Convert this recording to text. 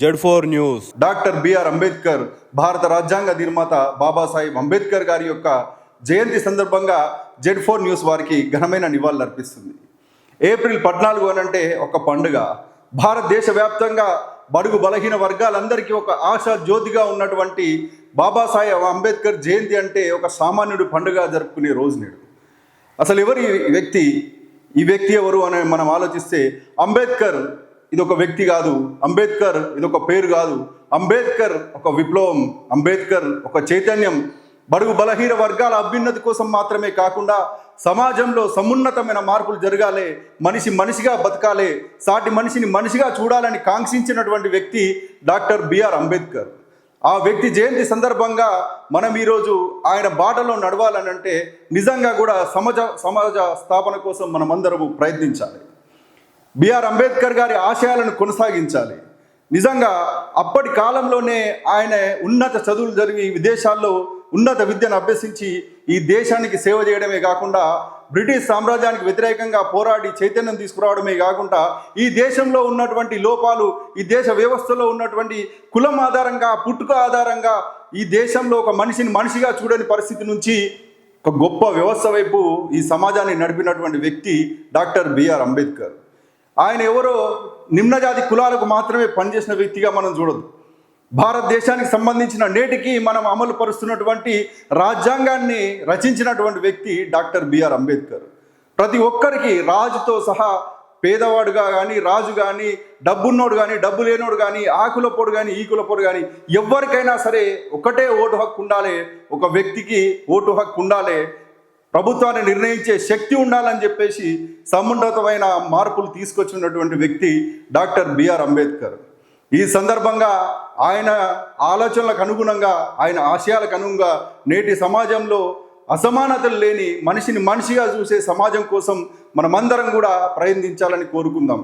Z four news. Doctor BR Ambedkar భారత రాజ్యాంగ నిర్మాత బాబాసాహెబ్ అంబేద్కర్ గారి యొక్క జయంతి సందర్భంగా జెడ్ ఫోర్ న్యూస్ వారికి ఘనమైన నివాళులు అర్పిస్తుంది. ఏప్రిల్ పద్నాలుగు అని అంటే ఒక పండుగ. భారతదేశ వ్యాప్తంగా బడుగు బలహీన వర్గాలందరికీ ఒక ఆశా జ్యోతిగా ఉన్నటువంటి బాబాసాహెబ్ అంబేద్కర్ జయంతి అంటే ఒక సామాన్యుడు పండుగ జరుపుకునే రోజు నేడు. అసలు ఎవరు ఈ వ్యక్తి ఈ వ్యక్తి ఎవరు అని మనం ఆలోచిస్తే అంబేద్కర్ ఇది ఒక వ్యక్తి కాదు. అంబేద్కర్ ఇది ఒక పేరు కాదు. అంబేద్కర్ ఒక విప్లవం అంబేద్కర్ ఒక చైతన్యం. బడుగు బలహీన వర్గాల అభ్యున్నతి కోసం మాత్రమే కాకుండా సమాజంలో సమున్నతమైన మార్పులు జరగాలి మనిషి మనిషిగా బతకాలి సాటి మనిషిని మనిషిగా చూడాలని కాంక్షించినటువంటి వ్యక్తి డాక్టర్ బిఆర్ అంబేద్కర్. ఆ వ్యక్తి జయంతి సందర్భంగా మనం ఈరోజు ఆయన బాటలో నడవాలని అంటే నిజంగా కూడా సమాజ సమాజ స్థాపన కోసం మనమందరము ప్రయత్నించాలి. బిఆర్ అంబేద్కర్ గారి ఆశయాలను కొనసాగించాలి. నిజంగా అప్పటి కాలంలోనే ఆయన ఉన్నత చదువులు జరిగి విదేశాల్లో ఉన్నత విద్యను అభ్యసించి ఈ దేశానికి సేవ చేయడమే కాకుండా బ్రిటిష్ సామ్రాజ్యానికి వ్యతిరేకంగా పోరాడి చైతన్యం తీసుకురావడమే కాకుండా ఈ దేశంలో ఉన్నటువంటి లోపాలు ఈ దేశ వ్యవస్థలో ఉన్నటువంటి కులం ఆధారంగా పుట్టుక ఆధారంగా ఈ దేశంలో ఒక మనిషిని మనిషిగా చూడని పరిస్థితి నుంచి ఒక గొప్ప వ్యవస్థ వైపు ఈ సమాజాన్ని నడిపినటువంటి వ్యక్తి డాక్టర్ బిఆర్ అంబేద్కర్. ఆయన ఎవరో నిమ్నజాతి కులాలకు మాత్రమే పనిచేసిన వ్యక్తిగా మనం చూడదు భారతదేశానికి సంబంధించిన నేటికి మనం అమలు పరుస్తున్నటువంటి రాజ్యాంగాన్ని రచించినటువంటి వ్యక్తి డాక్టర్ బిఆర్ అంబేద్కర్. ప్రతి ఒక్కరికి రాజుతో సహా పేదవాడుగా కానీ రాజు కానీ డబ్బున్నోడు కానీ డబ్బు లేనోడు కానీ ఆ కానీ ఈ కానీ ఎవరికైనా సరే ఒకటే ఓటు హక్కు ఉండాలి ఒక వ్యక్తికి ఓటు హక్కు ఉండాలి ప్రభుత్వాన్ని నిర్ణయించే శక్తి ఉండాలని చెప్పేసి సమున్నతమైన మార్పులు తీసుకొచ్చినటువంటి వ్యక్తి డాక్టర్ బిఆర్ అంబేద్కర్. ఈ సందర్భంగా ఆయన ఆలోచనలకు అనుగుణంగా ఆయన ఆశయాలకు అనుగుణంగా నేటి సమాజంలో అసమానతలు లేని మనిషిని మనిషిగా చూసే సమాజం కోసం మనమందరం కూడా ప్రయత్నించాలని కోరుకుందాం.